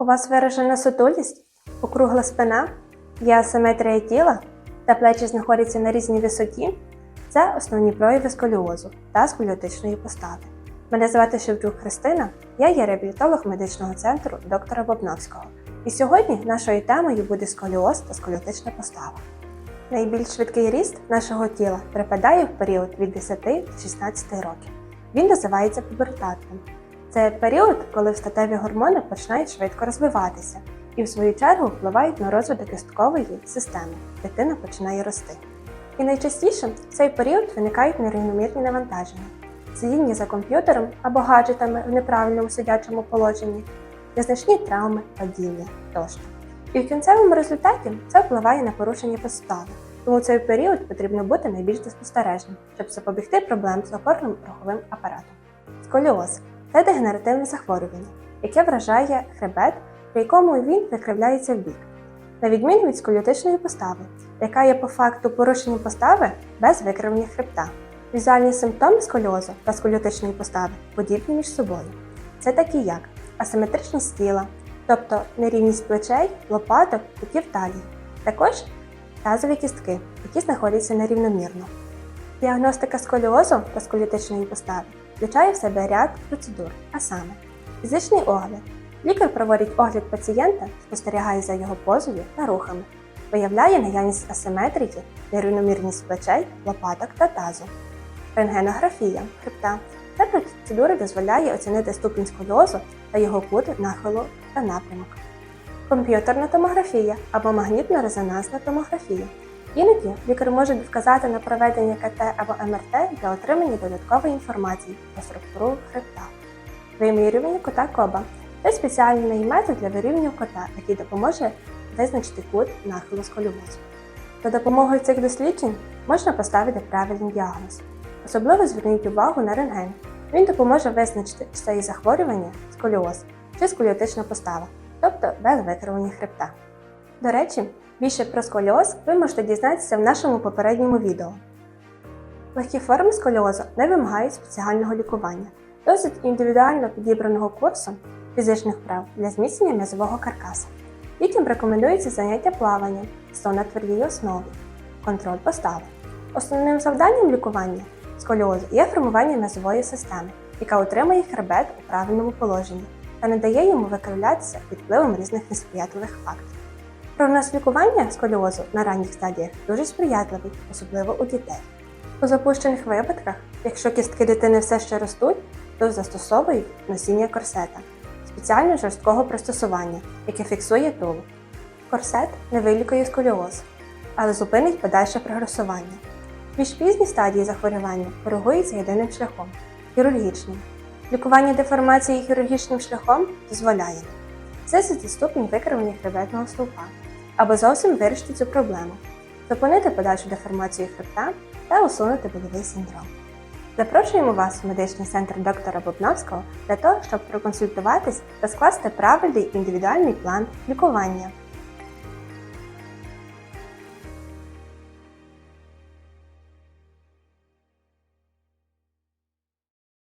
У вас виражена сутулість, округла спина, є асиметрія тіла та плечі знаходяться на різній висоті. Це основні прояви сколіозу та сколіотичної постави. Мене звати Шевчук Христина, я є реабілітолог медичного центру доктора Бобновського. І сьогодні нашою темою буде сколіоз та сколіотична постава. Найбільш швидкий ріст нашого тіла припадає в період від 10 до 16 років. Він називається пубертатним. Це період, коли статеві гормони починають швидко розвиватися і, в свою чергу, впливають на розвиток кісткової системи. Дитина починає рости. І найчастіше в цей період виникають нерівномірні навантаження, сидіння за комп'ютером або гаджетами в неправильному сидячому положенні, незначні травми, падіння тощо. І в кінцевому результаті це впливає на порушення постави. Тому в цей період потрібно бути найбільш спостережним, щоб запобігти проблем з опорним руховим апаратом. Сколіоз це дегенеративне захворювання, яке вражає хребет, при якому він викривляється в бік, на відміну від сколіотичної постави, яка є по факту порушенням постави без викривлення хребта. Візуальні симптоми сколіозу та сколіотичної постави подібні між собою. Це такі як асиметричність тіла, тобто нерівність плечей, лопаток, кутів талії, також тазові кістки, які знаходяться нерівномірно. Діагностика сколіозу та сколіотичної постави включає в себе ряд процедур, а саме фізичний огляд. Лікар проводить огляд пацієнта, спостерігає за його позою та рухами, виявляє наявність асиметрії, нерівномірність плечей, лопаток та тазу. Рентгенографія хребта. Ця процедура дозволяє оцінити ступінь сколіозу та його кут нахилу та напрямок. Комп'ютерна томографія або магнітно-резонансна томографія. Іноді лікар може вказати на проведення КТ або МРТ для отримання додаткової інформації про структуру хребта. Вимірювання кота коба це спеціальний метод для вирівнювання кота, який допоможе визначити кут нахилу сколіозу. За допомогою цих досліджень можна поставити правильний діагноз. Особливо зверніть увагу на рентген. Він допоможе визначити, чи це є захворювання, сколіоз чи сколіотична постава, тобто без викривлення хребта. До речі, більше про сколіоз ви можете дізнатися в нашому попередньому відео. Легкі форми сколіозу не вимагають спеціального лікування, досить індивідуально підібраного курсу фізичних вправ для зміцнення м'язового каркаса. Дітям рекомендується заняття плавання, сон на твердій основі, контроль постави. Основним завданням лікування сколіозу є формування м'язової системи, яка утримує хребет у правильному положенні та не дає йому викривлятися під впливом різних несприятливих факторів. Прогноз лікування сколіозу на ранніх стадіях дуже сприятливий, особливо у дітей. У запущених випадках, якщо кістки дитини все ще ростуть, то застосовують носіння корсета, спеціально жорсткого пристосування, яке фіксує тулуб. Корсет не вилікує сколіоз, але зупинить подальше прогресування. Більш пізні стадії захворювання коригуються єдиним шляхом хірургічним. Лікування деформації хірургічним шляхом дозволяє знизити ступінь викривлення хребетного стовпа або зовсім вирішити цю проблему, зупинити подальшу деформацію хребта та усунути больовий синдром. Запрошуємо вас в медичний центр доктора Бобновського для того, щоб проконсультуватись та скласти правильний індивідуальний план лікування.